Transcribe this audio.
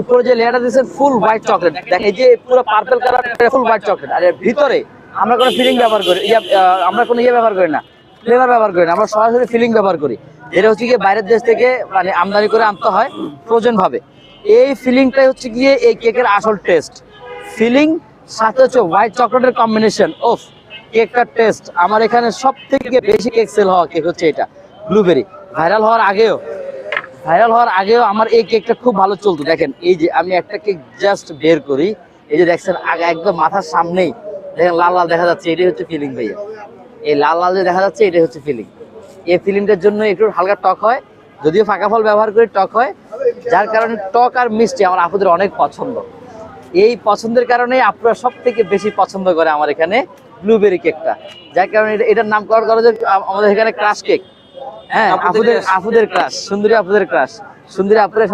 উপরে যে full white chocolate full white chocolate ভিতরে আমরা কোনো ফিলিং ব্যবহার করি ইয়া, ব্যবহার করি না ব্যবহার করি না আমরা সরাসরি ফিলিং ব্যবহার করি। বাইরের দেশ থেকে মানে আমদানি করে আনতে হয় ফ্রোজেন ভাবে এই ফিলিংটাই হচ্ছে গিয়ে এই কেকের আসল টেস্ট ফিলিং সাথে হচ্ছে হোয়াইট চকলেটের কম্বিনেশন ওফ কেকটার টেস্ট আমার এখানে সব থেকে বেশি কেক সেল হওয়া কেক হচ্ছে এটা ব্লুবেরি ভাইরাল হওয়ার আগেও ভাইরাল হওয়ার আগেও আমার এই কেকটা খুব ভালো চলতো। দেখেন, এই যে আমি একটা কেক জাস্ট বের করি, এই যে দেখছেন, আগে একদম মাথার সামনেই। দেখেন, লাল লাল দেখা যাচ্ছে, এটাই হচ্ছে ফিলিং ভাইয়া। এই লাল লাল যে দেখা যাচ্ছে, এটাই হচ্ছে ফিলিং এই ফিলিংটার জন্য একটু হালকা টক হয়, যদিও ফাঁকা ফল ব্যবহার করি টক হয়, যার কারণে টক আর মিষ্টি আমার আপুদের অনেক পছন্দ। এই পছন্দের কারণে আপনারা সব থেকে বেশি পছন্দ করে আমার এখানে ব্লুবেরি কেকটা। যার কারণে এটা- এটার নাম করার কারণে আমাদের এখানে ক্রাশ কেক হ্যাঁ আপুদের আপুদের ক্লাস সুন্দরী আপুদের ক্লাস সুন্দরী আপুদের